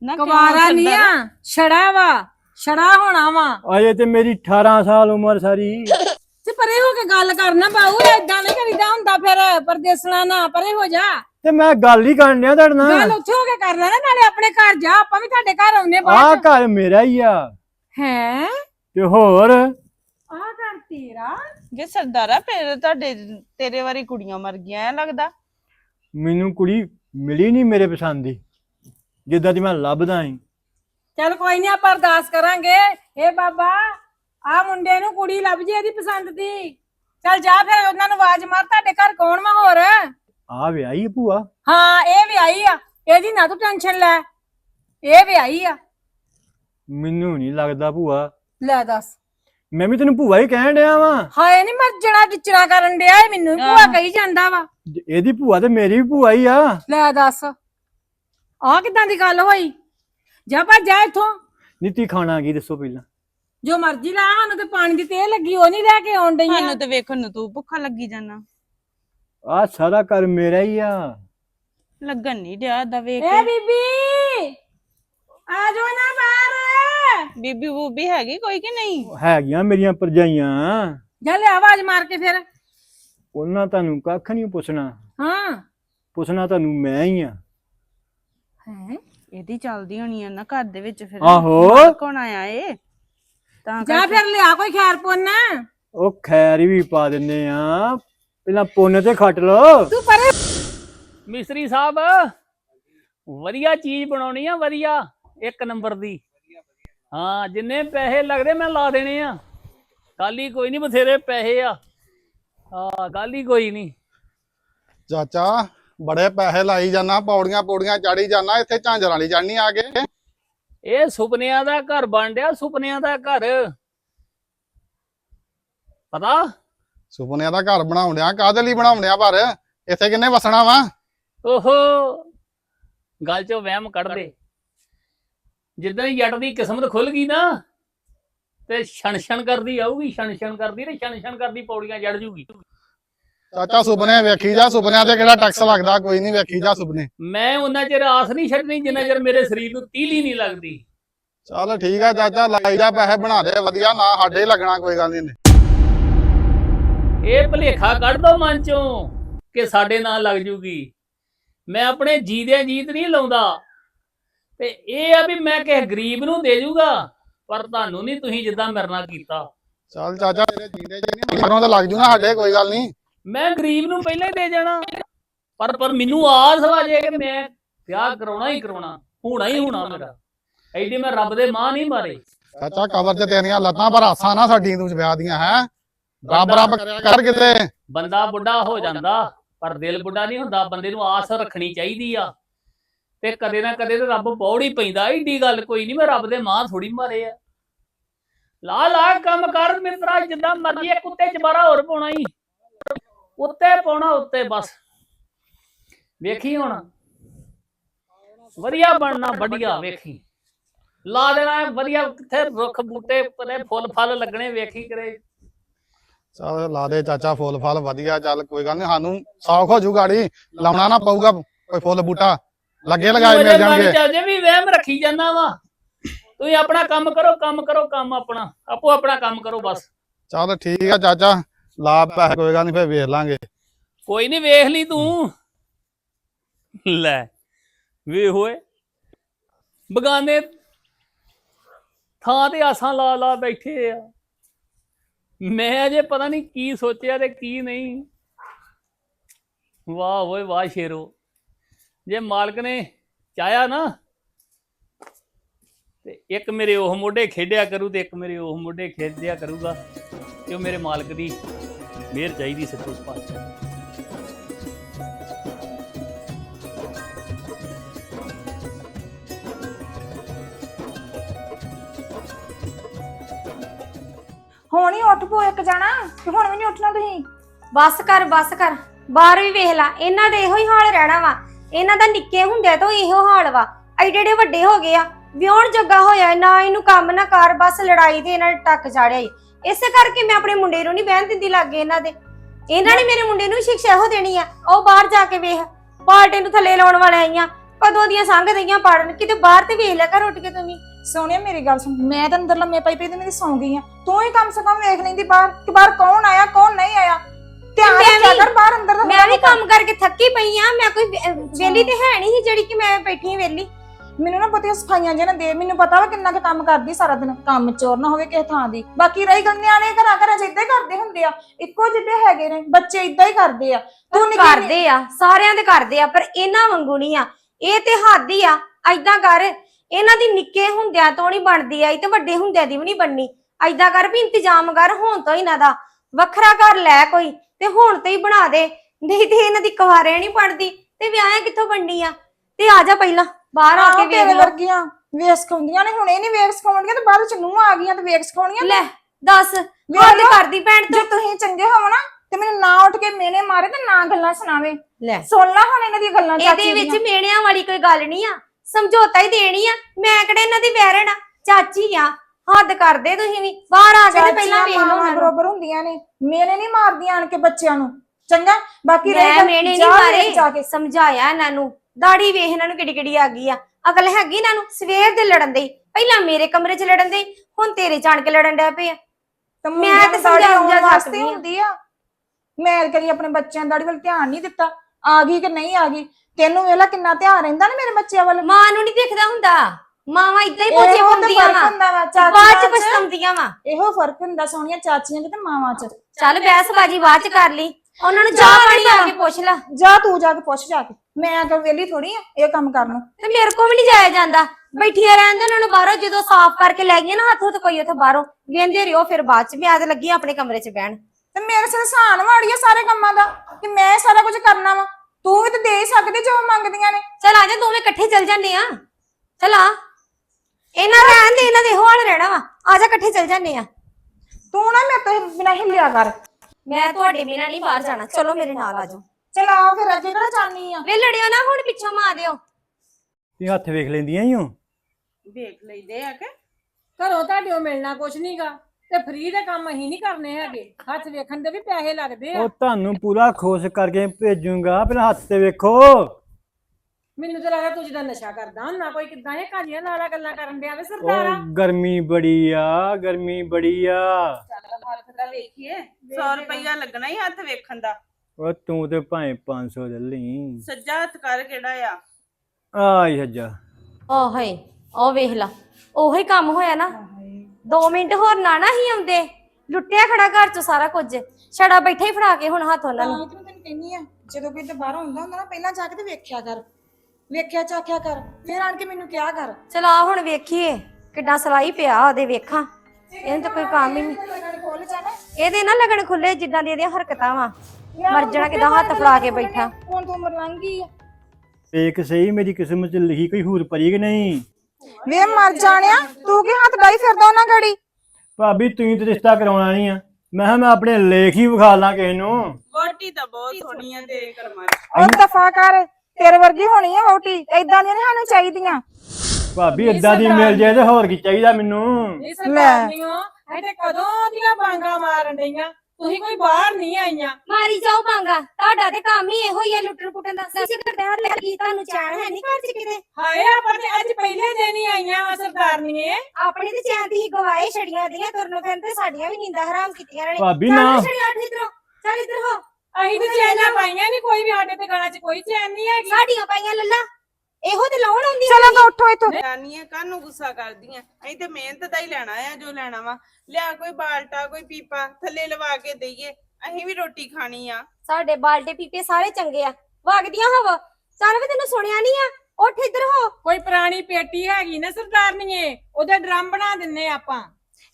[SPEAKER 1] ਨਾ ਕਿਉਂ
[SPEAKER 2] ਕੁਵਾਰਾ ਨਹੀਂ? ਆ ਛੜਾ ਵਾ ਛੜਾ ਹੋਣਾ ਵਾ।
[SPEAKER 3] ਅਜੇ ਤੇ ਮੇਰੀ 18 ਸਾਲ ਉਮਰ ਸਾਰੀ।
[SPEAKER 2] ਤੇ ਪਰੇ ਹੋ ਕੇ ਗੱਲ ਕਰਨਾ ਬਾਊ ਏਦਾਂ ਨਹੀਂ ਕਰੀਦਾ ਹੁੰਦਾ ਫਿਰ ਪਰਦੇਸਣਾ ਨਾ ਪਰੇ ਹੋ ਜਾ।
[SPEAKER 3] ਤੇ ਮੈਂ ਗੱਲ ਹੀ ਕਰਨ ਡਿਆ ਤੁਹਾਡੇ
[SPEAKER 2] ਗੱਲ
[SPEAKER 3] ਨਾਲ
[SPEAKER 2] ਉੱਥੇ ਹੋ ਕੇ ਕਰ ਲੈਣਾ ਨਾਲੇ ਆਪਣੇ ਘਰ ਜਾ ਆਪਾਂ ਵੀ ਤੁਹਾਡੇ ਘਰ ਆਉਨੇ
[SPEAKER 3] ਆਹ
[SPEAKER 2] ਬਾਅਦ
[SPEAKER 3] ਘਰ ਮੇਰਾ ਹੀ ਆ।
[SPEAKER 2] ਹੈ?
[SPEAKER 3] ਤੇ ਹੋਰ?
[SPEAKER 2] ਆਹ ਘਰ ਤੇਰਾ?
[SPEAKER 1] ਜੇ ਸਰਦਾਰਾ ਫਿਰ ਤੁਹਾਡੇ ਤੇਰੇ ਵਾਰੀ ਕੁੜੀਆਂ ਮਰ ਗਈਆਂ ਐ ਲੱਗਦਾ?
[SPEAKER 3] ਮੈਨੂੰ ਕੁੜੀ ਮਿਲੀ ਨਹੀਂ ਮੇਰੇ ਪਸੰਦ ਦੀ ਜਿੱਦਾਂ ਦੀ ਮੈਂ ਲੱਭਦਾ ਸੀ
[SPEAKER 2] ਚੱਲ ਕੋਈ ਨਹੀਂ ਆਪਾਂ ਅਰਦਾਸ ਕਰਾਂਗੇ। ਏ ਬਾਬਾ ਆ ਮੁੰਡੇ ਨੂੰ ਕੁੜੀ ਲੱਭ ਜੇ ਇਹਦੀ ਪਸੰਦ ਦੀ। ਚੱਲ ਜਾ ਫਿਰ ਉਹਨਾਂ ਨੂੰ ਆਵਾਜ਼ ਮਾਰ ਤੁਹਾਡੇ ਘਰ ਕੌਣ ਵਾ ਹੋਰ?
[SPEAKER 3] ਆ ਵਿਆਹੀ ਆ ਭੂਆ।
[SPEAKER 2] ਹਾਂ ਇਹ ਵੀ ਆਈ ਆ। ਇਹਦੀ ਨਾ ਤੂੰ ਟੈਨਸ਼ਨ ਲੈ। ਇਹ ਵੀ ਆਈ ਆ।
[SPEAKER 3] ਮੈਨੂੰ ਨਹੀਂ ਲੱਗਦਾ ਭੂਆ।
[SPEAKER 2] ਲੈ ਦੱਸ।
[SPEAKER 3] ਮੈਂ ਵੀ ਤੈਨੂੰ ਭੂਆ ਹੀ ਕਹਿਣ ਡਿਆ ਵਾਂ।
[SPEAKER 2] ਹਾਏ ਨਹੀਂ ਮਰ ਜਣਾ ਟਿਚਰਾ ਕਰਨ ਡਿਆ ਇਹ ਮੈਨੂੰ ਵੀ ਭੂਆ ਕਹੀ ਜਾਂਦਾ ਵਾ।
[SPEAKER 3] ਜ- ਇਹਦੀ ਭੂਆ ਤੇ ਮੇਰੀ ਵੀ ਭੂਆ ਹੀ ਆ।
[SPEAKER 2] ਲੈ ਦੱਸ। ਆ ਕਿਦਾਂ ਦੀ ਗੱਲ ਹੋਈ? ਜਾ ਭੱਜ ਜਾ ਇੱਥੋਂ।
[SPEAKER 3] ਨੀਤੀ ਖਾਣਾ ਕੀ ਦੱਸੋ ਪਹਿਲਾਂ?
[SPEAKER 2] ਜੋ ਮਰਜ਼ੀ ਲਾ ਸਾਨੂੰ ਤੇ ਪਾਣੀ ਦੀ ਤੇਲ ਲੱਗੀ ਉਹ ਨਹੀਂ ਲੈ ਕੇ ਆਉਣ ਡਈਆਂ।
[SPEAKER 1] ਸਾਨੂੰ ਤੇ ਵੇਖਣ ਨੂੰ ਤੂੰ ਭੁੱਖਾ ਲੱਗੀ ਜਾਣਾ।
[SPEAKER 3] ਆ ਸਾਰਾ ਘਰ ਮੇਰਾ ਹੀ ਆ।
[SPEAKER 1] ਲੱਗਣ ਨਹੀਂ ਡਿਆ ਦਾ ਵੇਖ
[SPEAKER 2] ਏ
[SPEAKER 1] ਕੇ।
[SPEAKER 2] ਬੀਬੀ ਆ ਜਾਓ ਨਾ ਬਾਹਰ।
[SPEAKER 1] ਬੀਬੀ ਬੂਬੀ ਹੈਗੀ ਕੋਈ ਕਿ ਨਹੀਂ?
[SPEAKER 3] ਹੈਗੀਆਂ ਮੇਰੀਆਂ ਪਰਜਾਈਆਂ
[SPEAKER 2] ਜਾ ਲੈ ਆਵਾਜ਼ ਮਾਰ ਕੇ ਫਿਰ।
[SPEAKER 3] ਉਹਨਾਂ ਤੁਹਾਨੂੰ ਕੱਖ ਨਹੀਂ ਪੁੱਛਣਾ।
[SPEAKER 2] ਹਾਂ।
[SPEAKER 3] ਪੁੱਛਣਾ ਤੁਹਾਨੂੰ ਮੈਂ ਹੀ ਆ।
[SPEAKER 2] ਹੈ?
[SPEAKER 1] ਇਹਦੀ ਚੱਲਦੀ ਹੋਣੀ ਆ ਨਾ ਘਰ ਦੇ ਵਿੱਚ ਫਿਰ।
[SPEAKER 3] ਆਹੋ।
[SPEAKER 1] ਕੌਣ ਆਇਆ ਏ? ਤਾਂ
[SPEAKER 2] ਜਾ ਫਿਰ ਲਿਆ ਕੋਈ ਖੈਰ ਪੁੰਨ?
[SPEAKER 3] ਉਹ ਖੈਰ ਵੀ ਪਾ ਦਿੰਨੇ ਆ। ਪਹਿਲਾਂ ਪੁੰਨ ਤੇ ਖੱਟ ਲੋ
[SPEAKER 2] ਤੂੰ ਪਰੇ
[SPEAKER 6] ਮਿਸਤਰੀ ਸਾਹਿਬ ਵਧੀਆ ਚੀਜ਼ ਬਣਾਉਣੀ ਆ ਵਧੀਆ। ਇੱਕ ਨੰਬਰ ਦੀ। ਹਾਂ ਜਿੰਨੇ ਪੈਸੇ ਲੱਗਦੇ ਮੈਂ ਲਾ ਦੇਣੇ ਆ। ਗੱਲ ਹੀ ਕੋਈ ਨਹੀਂ ਬਥੇਰੇ ਪੈਸੇ ਆ। ਹਾਂ ਗੱਲ ਹੀ ਕੋਈ ਨਹੀਂ
[SPEAKER 7] ਚਾਚਾ ਬੜੇ ਪੈਸੇ ਲਾਈ ਜਾਣਾ ਪੌੜੀਆਂ ਪੌੜੀਆਂ ਚਾੜੀ ਜਾਣਾ ਇੱਥੇ ਝਾਂਜਰਾਂ ਵਾਲੀ ਚੜਨੀ ਆ ਕੇ।
[SPEAKER 6] ਇਹ ਸੁਪਨਿਆਂ ਦਾ ਘਰ ਬਣ ਡਿਆ ਸੁਪਨਿਆਂ ਦਾ ਘਰ। ਪਤਾ?
[SPEAKER 7] ਸੁਪਨਿਆਂ ਦਾ ਘਰ ਬਣਾਉਣ ਡਿਆ ਕਾਹਦੇ ਲਈ ਬਣਾਉਣ ਡਿਆ ਪਰ? ਇੱਥੇ ਕਿੰਨੇ ਵਸਣਾ ਵਾ?
[SPEAKER 6] ਓਹੋ ਗੱਲ ਚੋਂ ਵਹਿਮ ਕੱਢ ਦੇ। ਜਿੱਦਾਂ ਜੱਟ ਦੀ ਕਿਸਮਤ ਖੁੱਲ ਗਈ ਨਾ ਤੇ ਛਣ ਛਣ ਕਰਦੀ ਆਊਗੀ ਛਣ ਛਣ ਕਰਦੀ ਤੇ ਛਣ ਛਣ ਕਰਦੀ ਪੌੜੀਆਂ ਚੜ ਜੂਗੀ।
[SPEAKER 7] ਚਾਚਾ ਸੁਪਨੇ ਵੇਖੀ ਜਾ ਸੁਪਨਿਆਂ ਤੇ ਕਿਹੜਾ ਟੈਕਸ ਲੱਗਦਾ ਕੋਈ ਨਹੀਂ ਵੇਖੀ ਜਾ ਸੁਪਨੇ।
[SPEAKER 6] ਮੈਂ ਉਹਨਾਂ ਚਿਰ ਆਸ ਨਹੀਂ ਛੱਡਣੀ ਜਿੰਨਾ ਚਿਰ ਮੇਰੇ ਸਰੀਰ ਨੂੰ ਤੀਲੀ ਨਹੀਂ ਲੱਗਦੀ।
[SPEAKER 7] ਚੱਲ ਠੀਕ ਆ ਚਾਚਾ ਲਾਈ ਜਾ ਪੈਸੇ ਬਣਾ ਦੇ ਵਧੀਆ ਨਾ ਸਾਡੇ ਲੱਗਣਾ ਕੋਈ ਗੱਲ ਨਹੀਂ
[SPEAKER 6] ਇਹ ਭਲੇਖਾ ਕੱਢ ਦੋ ਮਨ ਚੋਂ ਕਿ ਸਾਡੇ ਨਾਲ ਲੱਗ ਜੂਗੀ। ਮੈਂ ਆਪਣੇ ਜੀਦਿਆਂ ਜੀਤ ਨਹੀਂ ਲਾਉਂਦਾ। ਤੇ ਇਹ ਆ ਵੀ ਮੈਂ ਕਿਸੇ ਗਰੀਬ ਨੂੰ ਦੇ ਜੂਗਾ ਪਰ ਤੁਹਾਨੂੰ ਨਹੀਂ ਤੁਸੀਂ ਜਿੱਦਾਂ ਮੇਰੇ ਨਾਲ ਕੀਤਾ।
[SPEAKER 7] ਚੱਲ ਚਾਚਾ ਤੇਰੇ ਜੀਂਦੇ ਚ ਨਹੀਂ ਮਰੋਂ ਤਾਂ ਲੱਗ ਜੂ ਨਾ ਸਾਡੇ ਕੋਈ ਗੱਲ ਨਹੀਂ
[SPEAKER 6] ਮੈਂ ਗਰੀਬ ਨੂੰ ਪਹਿਲਾਂ ਹੀ ਦੇ ਜਾਣਾ। ਪਰ ਪਰ ਮੈਨੂੰ ਆਸ ਵਾ ਜੇ ਕਿ ਮੈਂ ਵਿਆਹ ਕਰਾਉਣਾ ਹੀ ਕਰਾਉਣਾ ਹੋਣਾ ਹੀ ਹੋਣਾ ਮੇਰਾ। ਐਡੀ ਮੈਂ ਰੱਬ ਦੇ ਮਾਂ ਨਹੀਂ ਮਾਰੇ।
[SPEAKER 7] ਚਾਚਾ ਕਬਰ ਤੇ ਤੇਰੀਆਂ ਲੱਤਾਂ ਪਰ ਆਸਾਂ ਨਾ ਸਾਡੀ ਤੂੰ ਵਿਆਹ ਦੀਆਂ ਹੈ? ਰੱਬ ਰੱਬ ਕਰ ਕਿਤੇ।
[SPEAKER 6] ਬੰਦਾ ਬੁੱਢਾ ਹੋ ਜਾਂਦਾ ਪਰ ਦਿਲ ਬੁੱਢਾ ਨਹੀਂ ਹੁੰਦਾ ਬੰਦੇ ਨੂੰ ਆਸ ਰੱਖਣੀ ਚਾਹੀਦੀ ਆ। ਤੇ ਕਦੇ ਨਾ ਕਦੇ ਤੇ ਰੱਬ ਪੌੜੀ ਪੈਂਦਾ ਏਡੀ ਗੱਲ ਕੋਈ ਨਹੀਂ ਮੈਂ ਰੱਬ ਦੇ ਮਾਂ ਥੋੜੀ ਮਾਰੇ ਆ। ਲਾ ਲਾ ਕੰਮ ਕਰ ਮਿੱਤਰਾ ਜਿੱਦਾਂ ਮਰਜ਼ੀ ਇੱਕ ਉੱਤੇ ਚਬਾਰਾ ਹੋਰ ਪਾਉਣਾ ਹੀ ਉੱਤੇ ਪਾਉਣਾ ਉੱਤੇ ਬਸ। ਵੇਖੀ ਹੁਣ? ਵਧੀਆ ਬਣਨਾ ਵਧੀਆ ਵੇਖੀ। ਲਾ ਦੇਣਾ ਵਧੀਆ ਕਿੱਥੇ ਰੁੱਖ ਬੂਟੇ ਪਰੇ ਫੁੱਲ ਫਲ ਲੱਗਣੇ ਵੇਖੀ ਕਰੇ।
[SPEAKER 7] ਚੱਲ ਲਾ ਦੇ ਚਾਚਾ ਫੁੱਲ ਫਲ ਵਧੀਆ ਚੱਲ ਕੋਈ ਗੱਲ ਨਹੀਂ ਸਾਨੂੰ ਸੌਖ ਹੋ ਜੂ ਗਾੜੀ ਲਾਉਣਾ ਨਾ ਪਊਗਾ ਕੋਈ ਫੁੱਲ ਬੂਟਾ। ਲੱਗੇ ਲਗਾਏ ਮਿਲ ਜਾਣਗੇ।
[SPEAKER 6] ਚ ਅਜੇ ਵੀ ਵਹਿਮ ਰੱਖੀ ਜਾਂਦਾ ਵਾ। ਤੁਸੀਂ ਆਪਣਾ ਕੰਮ ਕਰੋ ਕੰਮ ਕਰੋ ਕੰਮ ਆਪਣਾ। ਆਪੋ ਆਪਣਾ ਕੰਮ ਕਰੋ ਬਸ।
[SPEAKER 7] ਚੱਲ ਠੀਕ ਆ ਚਾਚਾ। ਲਾ ਪੈਸੇ ਕੋਈ ਗੱਲ ਨਹੀਂ, ਫੇਰ ਵੇਖ ਲਾਂਗੇ।
[SPEAKER 6] ਕੋਈ ਨਹੀਂ, ਵੇਖ ਲਈ ਤੂੰ। ਲੈ, ਵੇ ਹੋਏ। ਬਗਾਨੇ ਥਾਂ ਤੇ ਆਸਾਂ ਲਾ ਲਾ ਬੈਠੇ ਆ। ਮੈਂ ਅਜੇ ਪਤਾ ਨਹੀਂ ਕੀ ਸੋਚਿਆ ਤੇ ਕੀ ਨਹੀਂ। ਵਾਹ ਓਏ ਵਾਹ ਸ਼ੇਰੋ। ਜੇ ਮਾਲਕ ਨੇ ਚਾਹਿਆ ਨਾ ਤੇ ਇੱਕ ਮੇਰੇ ਉਹ ਮੋਢੇ ਖੇਡਿਆ ਕਰੂ ਤੇ ਇੱਕ ਮੇਰੇ ਉਹ ਮੋਢੇ ਖੇਡਿਆ ਕਰੂਗਾ ਤੇ ਉਹ ਮੇਰੇ ਮਾਲਕ ਦੀ ਮਿਹਰ ਚਾਹੀਦੀ ਸੱਚੇ ਪਾਤਸ਼ਾਹ
[SPEAKER 5] ਹੁਣ ਹੀ ਉੱਠ ਪੋ ਇੱਕ ਜਾਣਾ ਕਿ ਹੁਣ ਵੀ ਨਹੀਂ ਉੱਠਣਾ ਤੁਸੀਂ।
[SPEAKER 8] ਬਸ ਕਰ, ਬੱਸ ਕਰ। ਬਾਹਰ ਵੀ ਵੇਖ ਲਾ, ਇਹਨਾਂ ਦੇ ਇਹੋ ਹੀ ਹਾਲ ਰਹਿਣਾ ਵਾ। ਇਹਨਾਂ ਦਾ ਨਿੱਕੇ ਹੁੰਦੇ ਤੋਂ ਇਹੋ ਹਾਲ ਵਾ। ਐਡੇ ਐਡੇ ਵੱਡੇ ਹੋ ਗਏ ਆ। ਵਿਆਹਣ ਜੱਗਾ ਹੋਇਆ ਨਾ ਇਹਨੂੰ ਕੰਮ ਨਾ ਕਰ ਬਸ ਲੜਾਈ ਦੇ ਇਹਨਾਂ ਨੇ ਟੱਕ ਚਾੜਿਆ ਈ ਇਸੇ ਕਰਕੇ ਮੈਂ ਆਪਣੇ ਮੁੰਡੇ ਨੂੰ ਨਹੀਂ ਬਹਿਣ ਦਿੰਦੀ ਲੱਗੇ ਇਹਨਾਂ ਦੇ। ਇਹਨਾਂ ਨੇ ਮੇਰੇ ਮੁੰਡੇ ਨੂੰ ਸਿੱਖਿਆ ਹੋ ਦੇਣੀ ਆ ਉਹ ਬਾਹਰ ਜਾ ਕੇ ਵੇਖ ਪਾਰਟੀ ਨੂੰ ਥੱਲੇ ਲਾਉਣ ਵਾਲੇ ਆਈਆਂ ਕਦੋਂ ਦੀਆਂ ਸੰਗ ਦਈਆਂ ਪੜਨ ਕਿਤੇ ਬਾਹਰ ਤੇ ਵੇਖ ਲਿਆ ਕਰ ਉੱਠ ਕੇ ਤੂੰ ਵੀ।
[SPEAKER 5] ਸੋਹਣਿਆ ਮੇਰੀ ਗੱਲ ਸੁਣ ਮੈਂ ਤਾਂ ਅੰਦਰ ਲੰਮੇ ਪਈ ਪਈ ਤੇ ਮੇਰੀ ਸੌਂ ਗਈ ਆ। ਤੂੰ ਹੀ ਕਮ ਸੇ ਕਮ ਵੇਖ ਲੈਂਦੀ ਬਾਹਰ ਕਿ ਬਾਹਰ ਕੌਣ ਆਇਆ ਕੌਣ ਨਹੀਂ ਆਇਆ। ਧਿਆਨ
[SPEAKER 8] ਮੈਂ
[SPEAKER 5] ਰੱਖਿਆ
[SPEAKER 8] ਵੀ-
[SPEAKER 5] ਕਰ ਬਾਹਰ ਅੰਦਰ ਦਾ।
[SPEAKER 8] ਮੈਂ ਵੀ ਕੰਮ ਕਰਕੇ ਥੱਕੀ ਪਈ ਆ ਮੈਂ ਕੋਈ ਵੇਲੀ ਤੇ ਹੈ ਨਹੀਂ ਸੀ ਜਿਹੜੀ ਕਿ ਮੈਂ ਬੈਠੀ ਵੇਲੀ
[SPEAKER 5] ਮੈਨੂੰ ਨਾ ਪਤਾ ਸਫਾਈਆਂ ਜੇ ਨਾ ਦੇ ਮੈਨੂੰ ਪਤਾ ਵਾ ਕਿੰਨਾ ਕੁ ਕੰਮ ਕਰਦੀ ਸਾਰਾ ਦਿਨ। ਕੰਮ ਚੋਰ ਨਾ ਹੋਵੇ ਕਿਸੇ ਥਾਂ ਦੀ। ਬਾਕੀ ਰਹੀ ਗੱਲ ਨਿਆਣੇ ਘਰਾਂ ਘਰਾਂ ਚ ਇਦਾਂ ਹੀ ਕਰਦੇ ਹੁੰਦੇ ਆ। ਇੱਕੋ ਜਿਹੇ ਹੈਗੇ ਨੇ ਬੱਚੇ ਇਦਾਂ ਹੀ ਕਰਦੇ ਆ। ਤੂੰ ਨਿੱਕੀ
[SPEAKER 8] ਕਰਦੇ ਆ ਸਾਰਿਆਂ ਦੇ ਕਰਦੇ ਆ ਪਰ ਇਹਨਾਂ ਵਾਂਗੂ ਨਹੀਂ ਆ। ਇਹ ਤੇ ਹੱਦ ਹੀ ਆ ਐਦਾਂ ਕਰ। ਇਹਨਾਂ ਦੀ ਨਿੱਕੇ ਹੁੰਦਿਆਂ ਤੋਂ ਨਹੀਂ ਬਣਦੀ ਆਈ ਤੇ ਵੱਡੇ ਹੁੰਦਿਆਂ ਦੀ ਵੀ ਨਹੀਂ ਬਣਨੀ। ਐਦਾਂ ਕਰ ਵੀ ਇੰਤਜ਼ਾਮ ਕਰ ਹੁਣ ਤੋਂ ਇਹਨਾਂ ਦਾ। ਵੱਖਰਾ ਘਰ ਲੈ ਕੋਈ ਤੇ ਹੁਣ ਤੋਂ ਹੀ ਬਣਾ ਦੇ। ਨਹੀਂ ਤੇ ਇਹਨਾਂ ਦੀ ਕੁਵਾਰੇ ਨਹੀਂ ਬਣਦੀ ਤੇ ਵਿਆਹ ਕਿੱਥੋਂ ਬਣਨੀ ਆ? ਤੇ ਆ ਜਾ ਪਹਿਲਾਂ। ਬਾਹਰ ਆ ਕੇ ਵੇਖ ਲਓ।
[SPEAKER 5] ਵਰਗੀਆਂ ਵੇਖ ਸਿਖਾਉਂਦੀਆਂ ਨੇ ਹੁਣ ਇਹ ਨਹੀਂ ਵੇਖ ਸਿਖਾਉਣਗੀਆਂ ਤੇ ਬਾਅਦ ਚ ਨੂੰ ਆ ਗਈਆਂ ਤੇ ਵੇਖ ਸਿਖਾਉਣੀਆਂ
[SPEAKER 8] ਲੈ ਦੱਸ
[SPEAKER 5] ਵੇਖ ਲਓ,
[SPEAKER 8] ਕਰਦੀ ਭੈਣ
[SPEAKER 5] ਜੇ
[SPEAKER 8] ਤੂੰ
[SPEAKER 5] ਤੁਸੀਂ ਚੰਗੇ ਹੋਵੋ ਨਾ ਤੇ ਮੈਨੂੰ ਨਾ ਉੱਠ ਕੇ ਮੇਨੇ ਮਾਰੇ ਤੇ ਨਾ ਗੱਲਾਂ ਸੁਣਾਵੇ।
[SPEAKER 8] ਲੈ।
[SPEAKER 5] ਸੁਣ ਲੈ ਹੁਣ ਇਹਨਾਂ ਦੀਆਂ ਗੱਲਾਂ
[SPEAKER 8] ਇਹਦੇ
[SPEAKER 5] ਚਾਚੀ
[SPEAKER 8] ਵਿੱਚ
[SPEAKER 5] ਦੀਆਂ।
[SPEAKER 8] ਮੇਣਿਆਂ ਵਾਲੀ ਕੋਈ ਗੱਲ ਨਹੀਂ ਆ। ਸਮਝੌਤਾ ਹੀ ਦੇਣੀ ਆ। ਮੈਂ ਕਿਹੜੇ ਇਹਨਾਂ ਦੀ ਵੈਰਣ ਆ? ਚਾਚੀ ਆ। ਹੱਦ ਕਰਦੇ ਤੁਸੀਂ ਵੀ। ਬਾਹਰ ਆ ਕੇ ਤੇ ਪਹਿਲਾਂ ਵੇਖ ਲਓ।
[SPEAKER 5] ਬਰੋਬਰ ਹੁੰਦੀਆਂ ਨੇ। ਮੇਨੇ ਨਹੀਂ ਮਾਰਦੀਆਂ ਆਣ ਕੇ ਬੱਚਿਆਂ ਨੂੰ। ਚੰਗਾ? ਬਾਕੀ ਰਹੀ
[SPEAKER 8] ਨਹੀਂ
[SPEAKER 5] ਜਾ ਕੇ।
[SPEAKER 8] ਸਮਝਾਇਆ ਇਹਨਾਂ ਨੂੰ। ਦਾੜੀ ਵੇਖ ਇਹਨਾਂ ਨੂੰ ਕਿੱਡੀ ਕਿੱਡੀ ਆ ਗਈ ਆ। ਅਕਲ ਹੈਗੀ ਇਹਨਾਂ ਨੂੰ ਸਵੇਰ ਦੇ ਲੜਨ ਦੇ। ਪਹਿਲਾਂ ਮੇਰੇ ਕਮਰੇ 'ਚ ਲੜਨ ਦੇ ਹੁਣ ਤੇਰੇ ਜਾਣ ਕੇ ਲੜਨ ਡੈ ਪਏ ਆ।
[SPEAKER 5] ਤੇ
[SPEAKER 8] ਮੈਂ ਤੇ
[SPEAKER 5] ਨੂੰ ਦਾੜੀ
[SPEAKER 8] ਸਮਝਾ-
[SPEAKER 5] ਲਾਉਣ
[SPEAKER 8] ਸਮਝਾ
[SPEAKER 5] ਵਾਸਤੇ। ਹੁੰਦੀ ਆ। ਮੈਂ ਕਦੀ ਆਪਣੇ ਬੱਚਿਆਂ ਦੀ ਦਾੜੀ ਵੱਲ ਧਿਆਨ ਨਹੀਂ ਦਿੱਤਾ। ਆ ਗਈ ਕਿ ਨਹੀਂ ਆ ਗਈ? ਤੈਨੂੰ ਵੇਲਾ ਕਿੰਨਾ ਧਿਆਨ ਰਹਿੰਦਾ ਨਾ ਮੇਰੇ ਬੱਚਿਆਂ ਵੱਲ।
[SPEAKER 8] ਮਾਂ ਨੂੰ ਨਹੀਂ ਦਿਖਦਾ ਹੁੰਦਾ। ਮਾਵਾਂ ਇਦਾਂ ਹੀ ਪੋਚੇ ਪਾਉਂਦੀਆਂ ਵਾ। ਬਾਅਦ 'ਚ ਪਛਤਾਉਂਦੀਆਂ ਵਾ।
[SPEAKER 5] ਇਹੋ ਫ਼ਰਕ ਹੁੰਦਾ ਸੋਹਣੀਆਂ ਚਾਚੀਆਂ 'ਚ ਤੇ ਮਾਵਾਂ 'ਚ।
[SPEAKER 8] ਚੱਲ ਬਹਿਸਬਾਜੀ ਬਾਅਦ 'ਚ ਕਰ ਲਈ। ਉਹਨਾਂ ਨੂੰ ਚਾਹ ਪਾਣੀ ਆ ਕੇ ਪੁੱਛ ਲੈ।
[SPEAKER 5] ਜਾ ਤੂੰ ਜਾ ਕੇ ਪੁੱਛ ਜਾ ਕੇ। ਮੈਂ ਅਗਰ ਵੇਲੀ ਥੋੜੀ ਆ ਇਹ ਕੰਮ ਕਰਨ ਨੂੰ।
[SPEAKER 8] ਤੇ ਮੇਰੇ ਕੋ ਵੀ ਨਹੀਂ ਜਾਇਆ ਜਾਂਦਾ। ਬੈਠੀਆਂ ਰਹਿਣ ਦੇ ਉਹਨਾਂ ਨੂੰ ਬਾਹਰੋਂ ਜਦੋਂ ਸਾਫ਼ ਕਰਕੇ ਲੈ ਗਈਆਂ ਨਾ ਹੱਥ ਹੁੱਥ ਕੋਈ ਉੱਥੇ ਬਾਹਰੋਂ ਵੇਂਦੇ ਰਿਓ ਫਿਰ ਬਾਅਦ ਚ ਮੈਂ ਤੇ ਲੱਗੀ ਆਂ ਆਪਣੇ ਕਮਰੇ 'ਚ ਬਹਿਣ।
[SPEAKER 5] ਤੇ ਮੇਰੇ ਸਿਰ ਸਾਨ ਵਾੜੀ ਆ ਸਾਰੇ ਕੰਮਾਂ ਦਾ ਕਿ ਮੈਂ ਸਾਰਾ ਕੁਝ ਕਰਨਾ ਵਾ। ਤੂੰ ਵੀ ਤਾਂ ਦੇ ਹੀ ਸਕਦੀ ਜੋ ਮੰਗਦੀਆਂ ਨੇ।
[SPEAKER 8] ਚਲ ਆ ਜਾ ਦੋਵੇਂ ਇਕੱਠੇ ਚੱਲ ਜਾਂਦੇ ਆ। ਚਲ ਆ। ਇਹਨਾਂ ਰਹਿਣ ਦੇ ਇਹਨਾਂ ਦੇ ਇਹੋ ਹਾਲ ਰਹਿਣਾ ਵਾ। ਆ ਜਾ ਇਕੱਠੇ ਚੱਲ ਜਾਂਦੇ ਆ।
[SPEAKER 5] ਤੂੰ ਨਾ ਮੇਰੇ ਤੋਂ ਬਿਨਾਂ ਹਿੱਲਿਆ ਕਰ।
[SPEAKER 8] ਮੈਂ ਤੁਹਾਡੇ ਬਿਨਾਂ ਨਹੀਂ ਬਾਹਰ ਜਾਣਾ। ਚਲੋ ਮੇਰੇ ਨਾਲ ਆ ਜਾਓ।
[SPEAKER 5] ਚਲ ਆ ਫਿਰ ਅੱਗੇ ਕਿਹੜਾ ਜਾਣੀ ਆ?
[SPEAKER 8] ਵੇ ਲੜਿਓ ਨਾ ਹੁਣ ਪਿੱਛੋਂ ਮਾਰ ਦਿਓ।
[SPEAKER 3] ਤੇ ਹੱਥ ਵੇਖ ਲੈਂਦੀਆਂ ਹੀ ਹੋ
[SPEAKER 1] ਵੇਖ ਲਈਦੇ ਆ ਕਿ?
[SPEAKER 2] ਘਰੋਂ ਤੁਹਾਡੇ ਮਿਲਣਾ ਕੁਛ ਨਹੀਂਗਾ ਤੇ ਫ੍ਰੀ ਦੇ ਕੰਮ ਅਸੀਂ ਨਹੀਂ ਕਰਨੇ ਹੈਗੇ। ਹੱਥ ਵੇਖਣ ਦੇ ਵੀ ਪੈਸੇ ਲੱਗਦੇ ਆ।
[SPEAKER 3] ਉਹ ਤੁਹਾਨੂੰ ਪੂਰਾ ਖੁਸ਼ ਕਰਕੇ ਭੇਜੂਗਾ ਪਹਿਲਾਂ ਹੱਥ ਤੇ ਵੇਖੋ।
[SPEAKER 2] ਮੈਨੂੰ ਤਾਂ ਲੱਗਦਾ ਤੂੰ ਜਿਹਦਾ ਨਸ਼ਾ ਕਰਦਾ ਹੁੰਦਾ ਕੋਈ ਕਿੱਦਾਂ ਇਹ ਕਾਲੀਆਂ ਲਾਲਾ ਗੱਲਾਂ ਕਰਨ ਡਿਆ ਵੇ
[SPEAKER 3] ਉਹ
[SPEAKER 2] ਸਰਦਾਰਾ।
[SPEAKER 3] ਗਰਮੀ ਬੜੀ ਆ ਗਰਮੀ ਬੜੀ ਆ।
[SPEAKER 1] ਚੱਲ ਹੱਥ ਦਾ ਵੇਖੀਏ 100 ਰੁਪਈਆ ਲੱਗਣਾ ਹੀ ਹੱਥ ਵੇਖਣ ਦਾ।
[SPEAKER 3] ਉਹ ਤੂੰ ਤੇ ਭਾਵੇਂ 500 ਲੈ ਲਈ।
[SPEAKER 1] ਸੱਜਾ ਹੱਥ ਕਰ ਕਿਹੜਾ ਆ?
[SPEAKER 3] ਆਈ ਹੱਜਾ
[SPEAKER 8] ਓ ਹਾਏ ਉਹ ਵੇਖ ਲਾ ਉਹੀ ਕੰਮ ਹੋਇਆ ਨਾ। 2 ਮਿੰਟ ਹੋਰ ਨਾ ਨਾ ਹੀ ਆਉਂਦੇ। ਲੁੱਟਿਆ ਖੜਾ ਘਰ ਚ ਸਾਰਾ ਕੁਝ। ਛੜਾ ਬੈਠੇ ਹੀ ਫੜਾ ਕੇ ਹੁਣ ਹੱਥ ਉਹਨਾਂ ਨੂੰ।
[SPEAKER 5] ਤਾਂ ਹੀ ਤਾਂ ਮੈਂ ਤੈਨੂੰ ਕਹਿੰਨੀ ਆ ਜਦੋਂ ਕੋਈ ਤੇ ਬਾਹਰੋਂ ਆਉਂਦਾ ਹੁੰਦਾ ਨਾ ਪਹਿਲਾਂ ਜਾ ਕੇ ਤੇ ਵੇਖਿਆ ਕਰ। ਵੇਖਿਆ ਚਾਖਿਆ ਕਰ। ਫਿਰ ਆਣ ਕੇ ਮੈਨੂੰ ਕਿਹਾ ਕਰ।
[SPEAKER 8] ਚਲ ਆ ਹੁਣ ਵੇਖੀਏ ਕਿੱਡਾ ਸਲਾਈ ਪਿਆ ਉਹਦੇ ਵੇਖਾਂ। ਇਹਨੂੰ ਤਾਂ ਕੋਈ ਕੰਮ ਹੀ ਨਹੀਂ।
[SPEAKER 5] ਖੋਲ ਜਾਣਾ
[SPEAKER 8] ਇਹਦੇ ਨਾ ਲੱਗਣ ਖੁੱਲੇ ਜਿੱਦਾਂ ਦੀਆਂ ਇਹਦੀਆਂ ਹਰਕਤਾਂ ਵਾ। ਮਰ ਜਾਣਾ ਕਿਦਾਂ ਹੱਥ ਫੜਾ ਕੇ ਬੈਠਾ?
[SPEAKER 5] ਹੁਣ ਤੂੰ ਉਮਰ ਲੰਘ ਗਈ ਆ।
[SPEAKER 3] ਵੇਖ ਸਹੀ ਮੇਰੀ ਕਿਸਮਤ ਚ ਲਿਖੀ ਕੋਈ ਹੂਰ ਪਰੀ ਕਿ ਨਹੀਂ?
[SPEAKER 5] ਵੇ ਮਰ ਜਾਣਿਆ? ਤੂੰ ਕੀ ਹੱਥ ਡਾਈ ਫਿਰਦਾ ਉਹਨਾਂ ਗੜੀ?
[SPEAKER 3] ਭਾਬੀ ਤੁਸੀਂ ਤੇ ਰਿਸ਼ਤਾ ਕਰਾਉਣਾ ਨਹੀਂ ਆ। ਮੈਂ ਕਿਹਾ ਮੈਂ ਆਪਣੇ ਲੇਖ ਹੀ ਵਿਖਾ ਲਾਂ ਕਿਸੇ ਨੂੰ।
[SPEAKER 1] ਵੋਟੀ ਤਾਂ ਬਹੁਤ ਸੋਹਣੀ ਆ ਤੇਰੇ ਕਰਮਾਂ ਚ
[SPEAKER 5] ਉਹ ਦਫਾ ਕਰ ਤੇਰੇ ਵਰਗੀ ਹੋਣੀ ਆ ਵੋਟੀ ਏਦਾਂ ਦੀਆਂ ਨੀ ਸਾਨੂੰ ਚਾਹੀਦੀਆਂ।
[SPEAKER 3] ਭਾਬੀ ਏਦਾਂ ਦੀ ਮਿਲ ਜਾਏ ਤੇ ਹੋਰ ਕੀ ਚਾਹੀਦਾ ਮੈਨੂੰ?
[SPEAKER 2] ਸਰਦਾਰਨੀਓ ਇਹ ਤੇ ਕਦੋਂ ਦੀਆਂ ਬਾਂਗਾ ਮਾਰਨ ਡਈਆਂ ਤੁਸੀਂ ਕੋਈ ਬਾਹਰ ਨਹੀਂ ਆਈਆਂ।
[SPEAKER 8] ਮਾਰੀ ਜਾਓ ਬਾਂਗਾ ਤੁਹਾਡਾ ਤੇ ਕੰਮ ਹੀ ਇਹੋ ਹੀ ਆ ਲੁੱਟਣ ਪੁੱਟਣ ਦਾ। ਅਸੀਂ ਕਰਦੇ ਹਰ ਲੱਗੀ ਤੁਹਾਨੂੰ ਚੈਨ ਹੈ ਨਹੀਂ ਘਰ ਚ ਕਿਤੇ।
[SPEAKER 2] ਹਾਏ ਆਪਾਂ ਤੇ ਅੱਜ ਪਹਿਲੇ ਦਿਨ ਹੀ ਆਈਆਂ ਵਾ ਸਰਦਾਰਨੀਏ।
[SPEAKER 8] ਆਪਣੀ ਤੇ ਚੈਨ ਦੀ ਗਵਾਏ ਛੜੀਆਂ ਦੀਆਂ। ਤੁਰਨ ਫਿਰਨ ਤੇ ਸਾਡੀਆਂ ਵੀ ਨੀਂਦਾਂ ਹਰਾਮ ਕੀਤੀਆਂ ਨੇ।
[SPEAKER 3] ਭਾਬੀ ਨਾ।
[SPEAKER 8] ਛੜੀਆਂ ਇਧਰੋਂ। ਚੱਲ ਇਧਰ ਹੋ।
[SPEAKER 2] ਅਸੀਂ ਤੇ ਚੈਨਾਂ ਪਾਈਆਂ ਨਹੀਂ ਕੋਈ ਵੀ ਸਾਡੇ ਤੇ ਗਾਣਾ 'ਚ ਕੋਈ ਚੈਨ ਨਹੀਂ ਹੈਗੀ।
[SPEAKER 8] ਸਾਡੀਆਂ ਪਾਈਆਂ ਲੱਲਾ। ਇਹੋ ਤੇ ਲਾਉਣ ਆਉਂਦੀ
[SPEAKER 5] ਚਲੋ ਤਾਂ ਉੱਠੋ ਇੱਥੋਂ।
[SPEAKER 1] ਜਾਨੀਆਂ ਕਾਹਨੂੰ ਗੁੱਸਾ ਕਰਦੀਆਂ ਅਸੀਂ ਤੇ ਮਿਹਨਤ ਦਾ ਹੀ ਲੈਣਾ ਆ ਜੋ ਲੈਣਾ ਵਾ। ਲਿਆ ਕੋਈ ਬਾਲਟਾ ਕੋਈ ਪੀਪਾ ਥੱਲੇ ਲਵਾ ਕੇ ਦਈਏ। ਅਸੀਂ ਵੀ ਰੋਟੀ ਖਾਣੀ ਆ।
[SPEAKER 8] ਸਾਡੇ ਬਾਲਟੇ ਪੀਪੇ ਸਾਰੇ ਚੰਗੇ ਆ। ਵਗਦੀਆਂ ਹਵਾ। ਚੱਲ ਵੇ ਤੈਨੂੰ ਸੁਣਿਆ ਨਹੀਂ ਆ। ਉੱਠ ਇਧਰ ਹੋ।
[SPEAKER 2] ਕੋਈ ਪੁਰਾਣੀ ਪੇਟੀ ਹੈਗੀ ਨਾ ਸਰਦਾਰਨੀਏ ਉਹਦਾ ਡਰਮ ਬਣਾ ਦਿੰਨੇ ਆਪਾਂ।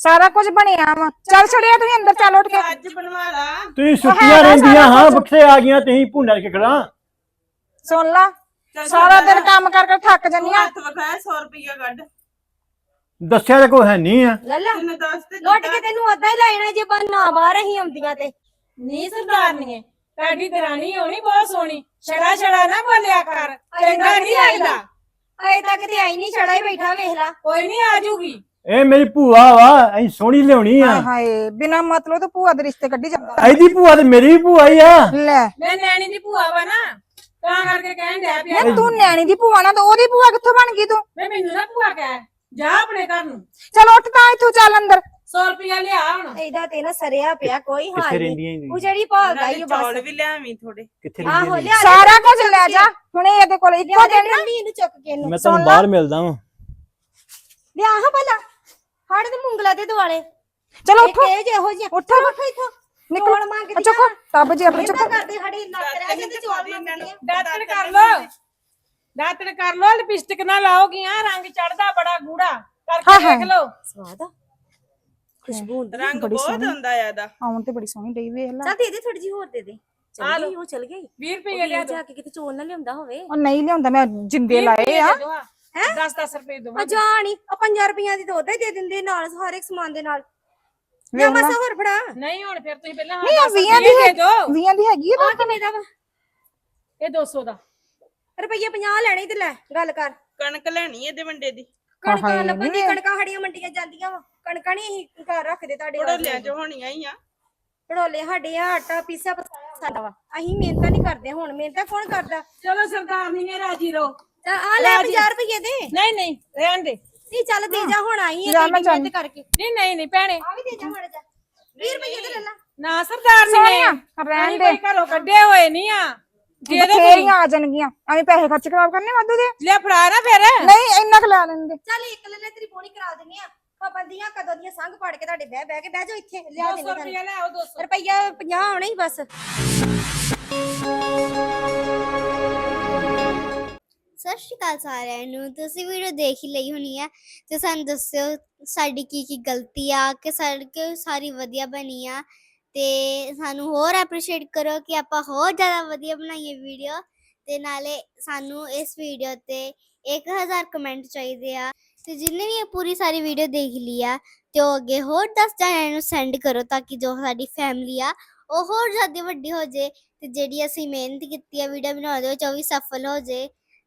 [SPEAKER 5] ਸਾਰਾ ਕੁਝ ਬਣਿਆ ਵਾ। ਚੱਲ ਛੜਿਆ ਤੁਸੀਂ ਅੰਦਰ ਚੱਲ ਉੱਠ ਕੇ।
[SPEAKER 1] ਅੱਜ ਬਣਵਾ ਲਾ।
[SPEAKER 3] ਤੁਸੀਂ ਸੁੱਤੀਆਂ ਰਹਿੰਦੀਆਂ ਹਾਂ ਬਖਸੇ ਆ ਗਈਆਂ ਤੁਸੀਂ ਭੁੰਡਾ ਕੇ ਖੜਾ
[SPEAKER 5] ਸੁਣ ਲਾ। ਸਾਰਾ ਦਿਨ ਕੰਮ ਕਰ ਕਰ ਥੱਕ
[SPEAKER 1] ਤੂੰ
[SPEAKER 5] ਜੰਨੀਆਂ
[SPEAKER 1] ਹੱਥ ਵਿਖਾਇਆ 100 ਰੁਪਈਆ ਕੱਢ।
[SPEAKER 3] ਦੱਸਿਆ ਤਾਂ ਕੋਈ ਹੈ ਨਹੀਂ ਆ।
[SPEAKER 8] ਲੱਲਾ
[SPEAKER 1] ਤੈਨੂੰ ਦੱਸ ਤੇ
[SPEAKER 8] ਲੁੱਟ ਕੇ ਤੈਨੂੰ ਅੱਧਾ ਹੀ ਲੈਣਾ ਜੇ ਪਰ ਨਾ ਬਾਹਰ ਹੀ ਆਉਂਦੀਆਂ ਤੇ।
[SPEAKER 2] ਨਹੀਂ ਸਰਦਾਰਨੀਏ ਤੁਹਾਡੀ ਦਰਾਣੀ ਹੋਣੀ ਬਹੁਤ ਸੋਹਣੀ। ਛੜਾ ਛੜਾ ਨਾ ਬੋਲਿਆ ਕਰ। ਚੰਗਾ ਨਹੀਂ ਲੱਗਦਾ।
[SPEAKER 8] ਅਜੇ ਤੱਕ ਤੇ ਆਈ ਨਹੀਂ ਛੜਾ ਹੀ ਬੈਠਾ ਵੇਖ ਲਾ।
[SPEAKER 2] ਕੋਈ ਨਹੀਂ ਆ ਜੂਗੀ
[SPEAKER 3] ਇਹ ਮੇਰੀ ਭੂਆ ਵਾ ਅਸੀਂ ਸੋਹਣੀ ਲਿਆਉਣੀ ਆ।
[SPEAKER 5] ਹਾਏ ਹਾਏ ਬਿਨਾ ਮਤਲਬ ਤੋਂ ਭੂਆ ਦੇ ਰਿਸ਼ਤੇ ਕੱਢੀ ਜਾਂਦਾ।
[SPEAKER 3] ਇਹਦੀ ਭੂਆ ਤੇ ਮੇਰੀ ਵੀ ਭੂਆ ਹੀ ਆ।
[SPEAKER 5] ਲੈ।
[SPEAKER 2] ਮੈਂ ਨੈਣੀ ਦੀ ਭੂਆ ਵਾ ਨਾ। ਤਾਂ ਕਰਕੇ ਕਹਿਣ ਡਿਆ ਪਿਆ
[SPEAKER 5] ਯਾਰ ਤੂੰ ਨਿਆਣੀ ਦੀ ਭੂਆ ਨਾ ਤਾਂ ਉਹਦੀ ਭੂਆ ਕਿੱਥੋਂ ਬਣ ਗਈ ਤੂੰ?
[SPEAKER 2] ਮੈਂ ਮੈਨੂੰ ਨਾ ਭੂਆ ਕਹਿ ਜਾ ਆਪਣੇ ਘਰ ਨੂੰ।
[SPEAKER 5] ਚਲ ਉੱਠ ਤਾਂ ਇੱਥੋਂ ਚੱਲ ਅੰਦਰ।
[SPEAKER 2] 100 ਰੁਪਇਆ ਲਿਆ ਹੁਣ।
[SPEAKER 8] ਇਹਦਾ ਤੇ ਨਾ ਸਰਿਆ ਪਿਆ ਕੋਈ ਹਾਲ ਨਹੀਂ। ਉਹ ਜਿਹੜੀ ਭਾਲਦਾ ਹੀ
[SPEAKER 1] ਚੌਲ
[SPEAKER 8] ਬਸ।
[SPEAKER 1] ਵੀ ਲਿਆਵੀਂ ਥੋੜੇ
[SPEAKER 3] ਕਿੱਥੇ
[SPEAKER 8] ਆਹੋ ਲਿਆ
[SPEAKER 5] ਸਾਰਾ ਕੁਝ ਲੈ ਜਾ। ਹੁਣੇ ਇਹਦੇ ਕੋਲ ਇੱਕੋ ਦਿਨ ਨਾ।
[SPEAKER 8] ਇਹਨੂੰ ਚੁੱਕ ਕੇ ਇਹਨੂੰ।
[SPEAKER 3] ਮੈਂ ਤੁਹਾਨੂੰ ਬਾਹਰ ਮਿਲਦਾ ਵਾਂ।
[SPEAKER 8] ਲਿਆ ਹਾਂ ਭਲਾ ਹਾੜੇ ਤੇ ਮੁੰਗਲਾ ਦੇ ਦੁਆਲੇ।
[SPEAKER 5] ਚਲੋ
[SPEAKER 8] ਇੱਕ
[SPEAKER 5] ਉੱਠੋ।
[SPEAKER 8] ਇਹ ਜਿਹੋ ਜਿਹਾ
[SPEAKER 5] ਉੱਠੋ।
[SPEAKER 8] ਉੱਠੋ ਇੱਥੋਂ।
[SPEAKER 5] ਨਿਕਲੋ।
[SPEAKER 8] ਚੌਲ ਮੰਗਦੀਆਂ।
[SPEAKER 5] ਚੁੱਕੋ ਟੱਬ ਜੀ ਆਪਣੇ ਚੁੱਕੋ।
[SPEAKER 8] ਕਰਦੇ ਸਾਡੇ ਨੱਕ ਰਹਿ ਜਾਂਦੇ ਚੋਲ ਮੰਗਦੀਆਂ
[SPEAKER 2] ਦਾਤਣ ਕਰ ਲੋ ਦਾਤਣ ਕਰ ਲੋ ਲਿਪਸਟਿਕ ਨਾ ਲਾਓਗੀਆਂ ਰੰਗ ਚੜਦਾ ਬੜਾ ਗੂੜਾ। ਕਰਕੇ। ਦੇਖ ਲੋ
[SPEAKER 8] ਸਵਾਦ ਆ। ਖੁਸ਼ਬੂ ਹੁੰਦੀ
[SPEAKER 1] ਰੰਗ ਬਹੁਤ। ਹੁੰਦਾ ਆ ਇਹਦਾ।
[SPEAKER 5] ਆਉਣ ਤੇ ਬੜੀ ਸੋਹਣੀ ਡਈ ਵੇਖ ਲੈ।
[SPEAKER 8] ਚੱਲ ਦੇ ਦੇ ਥੋੜੀ ਜੀ ਹੋਰ ਦੇ ਦੇ।
[SPEAKER 2] ਆ।
[SPEAKER 8] ਗਈ ਉਹ ਚਲ ਗਈ।
[SPEAKER 2] 20
[SPEAKER 8] ਉਹ
[SPEAKER 2] ਰੁਪਏ ਲਿਆ
[SPEAKER 8] ਜਾ ਕੇ ਕਿਤੇ ਚੋਲ ਨਾ ਲਿਆਉਂਦਾ ਹੋਵੇ।
[SPEAKER 5] ਉਹ ਨਹੀਂ ਲਿਆਉਂਦਾ ਮੈਂ ਜਿੰਦੇ ਲਾਏ ਆ।
[SPEAKER 2] ਹੈ? 10 10 ਰੁਪਏ ਦੋ
[SPEAKER 8] ਆ ਜਾਣੀ ਆ 5 ਰੁਪਈਆਂ ਦੀ ਉਹਦਾ ਹੀ ਦੇ ਦਿੰਦੇ ਨਾਲ ਹਰ ਇੱਕ ਸਮਾਨ ਦੇ ਨਾਲ। ਮਸਾ ਹੋਰ ਫੜਾ।
[SPEAKER 2] ਨਹੀਂ ਹੁਣ ਫਿਰ ਤੁਸੀਂ ਪਹਿਲਾਂ
[SPEAKER 5] ਨਹੀਂ ਆ
[SPEAKER 2] 10
[SPEAKER 5] ਵੀਆਂ ਦੀ
[SPEAKER 2] ਰੁਪਈਏ
[SPEAKER 5] ਹੈ
[SPEAKER 2] ਦੇ ਦਿਓ
[SPEAKER 5] 20 ਦੀ ਹੈਗੀ ਆ
[SPEAKER 8] ਕਿੰਨੇ ਦਾ ਵਾ?
[SPEAKER 2] ਇਹ 200 ਦਾ।
[SPEAKER 8] ਰੁਪਈਏ 50 ਲੈਣੇ ਤੇ ਲੈ ਗੱਲ ਕਰ।
[SPEAKER 1] ਕਣਕ ਲੈਣੀ ਇਹਦੇ ਵੰਡੇ ਦੀ।
[SPEAKER 8] ਕਣਕਾਂ ਲੱਭਣ ਦੀ
[SPEAKER 5] ਨੀ।
[SPEAKER 8] ਕਣਕਾਂ ਸਾਡੀਆਂ ਮੰਡੀਆਂ ਜਾਂਦੀਆਂ ਵਾ। ਕਣਕਾਂ ਨਹੀਂ ਅਸੀਂ ਘਰ ਰੱਖਦੇ ਤੁਹਾਡੇ
[SPEAKER 1] ਢੋਲਿਆਂ ਚ ਹੋਣੀਆਂ ਹੀ ਆ।
[SPEAKER 8] ਢੋਲੇ ਸਾਡੇ ਆ ਆਟਾ ਪੀਸਿਆ ਪਸਾਇਆ ਸਾਡਾ ਵਾ। ਅਸੀਂ ਮਿਹਨਤਾਂ ਨਹੀਂ ਕਰਦੇ ਹੁਣ ਮਿਹਨਤਾਂ ਕੌਣ ਕਰਦਾ?
[SPEAKER 2] ਚਲੋ ਸਰਦਾਰਨੀ ਨੇ ਰਾਜੀ ਰਹੋ।
[SPEAKER 8] ਚੱਲ ਆ ਲੈ 50 ਰੁਪਈਏ ਦੇ।
[SPEAKER 2] ਨਹੀਂ ਨਹੀਂ ਰਹਿਣ ਦੇ।
[SPEAKER 8] ਨਹੀਂ ਚੱਲ ਦੇ ਜਾ ਹੁਣ ਆਈ ਹੈ
[SPEAKER 5] ਜਾ ਮੈਂ
[SPEAKER 8] ਮਿਹਨਤ ਕਰਕੇ।
[SPEAKER 2] ਨਹੀਂ ਨਹੀਂ ਨਹੀਂ ਭੈਣੇ।
[SPEAKER 8] ਆ ਵੀ ਦੇ ਜਾ ਹੁਣ ਜਾ 20 ਰੁਪਈਏ ਦੇ ਲੈ ਲਾ?
[SPEAKER 2] ਨਾ ਸਰਦਾਰਨੀ ਨੇ।
[SPEAKER 5] ਸੋਹਣੀਆਂ ਰਹਿਣ
[SPEAKER 2] ਅਸੀਂ
[SPEAKER 5] ਦੇ।
[SPEAKER 2] ਕੋਈ ਘਰੋਂ ਕੱਢੇ ਹੋਏ ਨਹੀਂ ਆ। ਦੇ ਦੇ ਤੁਸੀਂ।
[SPEAKER 5] ਬਥੇਰੀਆਂ ਆ ਜਾਣਗੀਆਂ। ਐਵੇਂ ਪੈਸੇ ਖਰਚ ਖਰਾਬ ਕਰਨੇ ਵਾਧੂ ਦੇ।
[SPEAKER 2] ਲੈ ਫੜਾ ਨਾ ਫਿਰ।
[SPEAKER 5] ਨਹੀਂ ਇੰਨਾ ਕੁ ਲੈ ਲੈਣਗੇ।
[SPEAKER 8] ਚੱਲ ਇੱਕ ਲੈ ਲੈ ਤੇਰੀ ਬੋਣੀ ਕਰਾ ਦਿੰਨੀ ਆ। ਪਾਬੰਦੀਆਂ ਕਦੋਂ ਦੀਆਂ ਸੰਗ ਪੜ ਕੇ ਤੁਹਾਡੇ ਬਹਿ ਬਹਿ ਕੇ ਬਹਿ ਜਾਓ ਇੱਥੇ। ਲਿਆ
[SPEAKER 2] 200
[SPEAKER 8] ਦੇਣੀ
[SPEAKER 2] ਰੁਪਏ ਲੈ ਆਓ 200
[SPEAKER 8] ਰੁਪਈਆ 50 ਆਉਣਾ ਹੀ ਬਸ।
[SPEAKER 9] ਸਤਿ ਸ਼੍ਰੀ ਅਕਾਲ ਸਾਰਿਆਂ ਨੂੰ। ਤੁਸੀਂ ਵੀਡੀਓ ਦੇਖ ਹੀ ਲਈ ਹੋਣੀ ਹੈ ਤੇ ਸਾਨੂੰ ਦੱਸਿਓ ਸਾਡੀ ਕੀ ਕੀ ਗਲਤੀ ਆ, ਕਿ ਸਾਡੀ ਸਾਰੀ ਵਧੀਆ ਬਣੀ ਆ ਤੇ ਸਾਨੂੰ ਹੋਰ ਐਪਰੀਸ਼ੀਏਟ ਕਰੋ ਕਿ ਆਪਾਂ ਹੋਰ ਜ਼ਿਆਦਾ ਵਧੀਆ ਬਣਾਈਏ ਵੀਡੀਓ ਤੇ ਨਾਲੇ ਸਾਨੂੰ ਇਸ ਵੀਡੀਓ ਤੇ 1000 ਕਮੈਂਟ ਚਾਹੀਦੇ ਆ। ਤੇ ਜਿੰਨੇ ਵੀ ਇਹ ਪੂਰੀ ਸਾਰੀ ਵੀਡੀਓ ਦੇਖ ਲਈ ਆ, ਤੇ ਉਹ ਅੱਗੇ ਹੋਰ 10 ਜਣਿਆਂ ਨੂੰ ਸੈਂਡ ਕਰੋ ਤਾਂ ਕਿ ਜੋ ਸਾਡੀ ਫੈਮਿਲੀ ਆ, ਉਹ ਹੋਰ ਜ਼ਿਆਦਾ ਵੱਡੀ ਹੋ ਜੇ ਤੇ ਜਿਹੜੀ ਅਸੀਂ ਮਿਹਨਤ ਕੀਤੀ ਆ ਵੀਡੀਓ ਬਣਾਉਣ ਦੇ ਵਿੱਚ, ਉਹ ਵੀ ਸਫਲ ਹੋ ਜੇ।